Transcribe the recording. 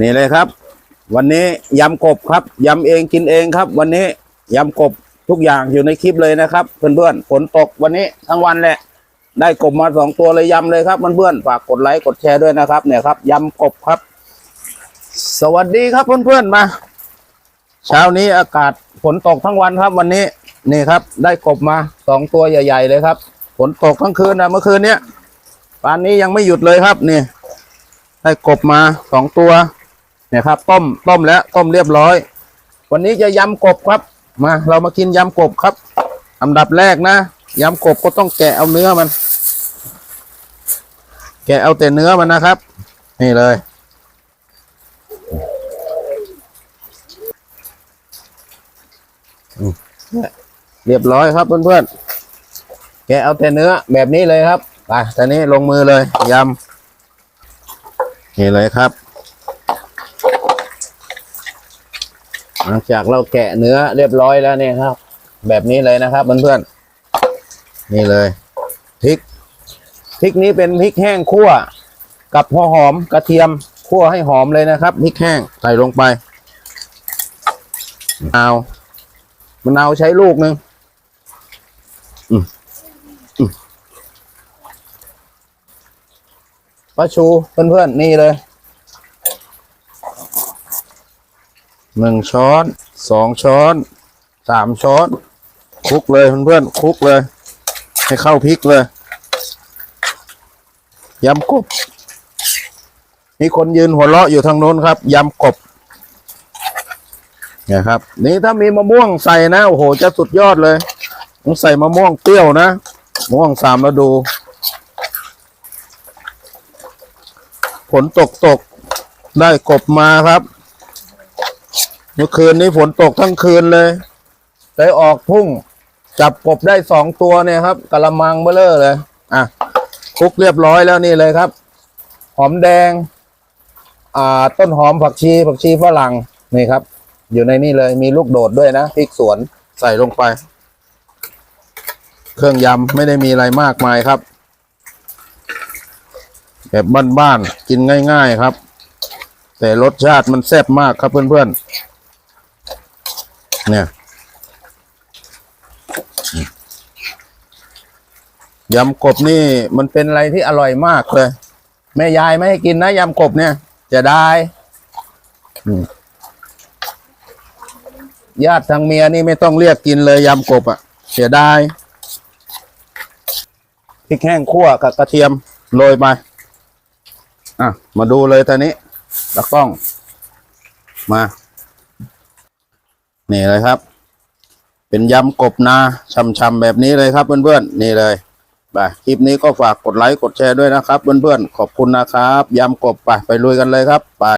นี่เลยครับ วันนี้ยำกบครับยำเองกินเองครับ วันนี้ยำกบทุกอย่างอยู่ในคลิปเลยนะครับ เพื่อนๆฝนตกวันนี้ทั้งวันแหละ ได้กบมาสองตัวเลยยำเลยครับเพื่อนๆฝากกดไลค์กดแชร์ด้วยนะครับ เนี่ยครับยำกบครับ สวัสดีครับเพื่อนๆมา เช้านี้อากาศฝนตกทั้งวันครับ วันนี้นี่ครับ ได้กบมาสองตัวใหญ่ ๆ เลยครับฝนตกทั้งคืนนะเมื่อคืนเนี้ยป่านนี้ยังไม่หยุดเลยครับนี่ได้กบมาสองตัว เนี่ยครับ ต้มต้มแล้วต้มเรียบร้อย วันนี้จะยำกบครับ มาเรามากินยำกบครับอันดับแรกนะยำกบก็ต้องแกะเอาเนื้อมัน แกะเอาแต่เนื้อมันนะครับ นี่เลย เรียบร้อยครับเพื่อนๆแกะเอาแต่เนื้อแบบนี้เลยครับไปตอนนี้ลงมือเลยยำนี่เลยครับ หลังจากเราแกะเนื้อเรียบร้อยแล้วเนี่ยครับ แบบนี้เลยนะครับเพื่อนๆนี่เลยพริกพริกนี้เป็นพริกแห้งคั่ว กับหัวหอมกระเทียมคั่วให้หอมเลยนะครับพริกแห้งใส่ลงไปเอามะนาวใช้ลูกหนึ่งปลาชูเพื่อนๆนี่เลย หนึ่งช้อนสองช้อนสามช้อนคลุกเลยเพื่อนๆคลุกเลย ให้เข้าพริกเลยยำกบมีคนยืนหัวเราะอยู่ทางโน้นครับยำกบนี่ยครับ นี่ถ้ามีมะม่วงใส่นะโอ้โห จะสุดยอดเลยต้องใส่มะม่วงเปรี้ยวนะมะม่วงสามฤดูฝนตกตกได้กบมาครับ เมื่อคืนนี้ฝนตกทั้งคืนเลยได้ออกทุ่ง จับกบได้สองตัวเนี่ยครับกะละมังเบลอเลย อะคลุกเรียบร้อยแล้วนี่เลยครับ หอมแดง อ่า ต้นหอมผักชีผักชีฝรั่งนี่ครับ อยู่ในนี่เลยมีลูกโดดด้วยนะพริกสวนใส่ลงไป เครื่องยำไม่ได้มีอะไรมากมายครับ แบบบ้านๆกินง่าย ๆครับ แต่รสชาติมันแซ่บมากครับเพื่อนๆ เนี่ยยำกบนี่มันเป็นอะไรที่อร่อยมากเลย แม่ยายไม่ให้กินนะยำกบเนี่ย จะได้ญาติทางเมียนี่ไม่ต้องเรียกกินเลยยำกบอะ่ะ เสียดายพริกแห้งคั่วกับกระเทียมโรยไปอะ มาดูเลยตอนนี้ตะกล้อง มา นี่เลยครับ เป็นยำกบนาช่ำๆแบบนี้เลยครับเพื่อนๆนี่เลยไปคลิปนี้ก็ฝากกดไลค์กดแชร์ด้วยนะครับเพื่อนๆขอบคุณนะครับยำกบไปไปลุยกันเลยครับไป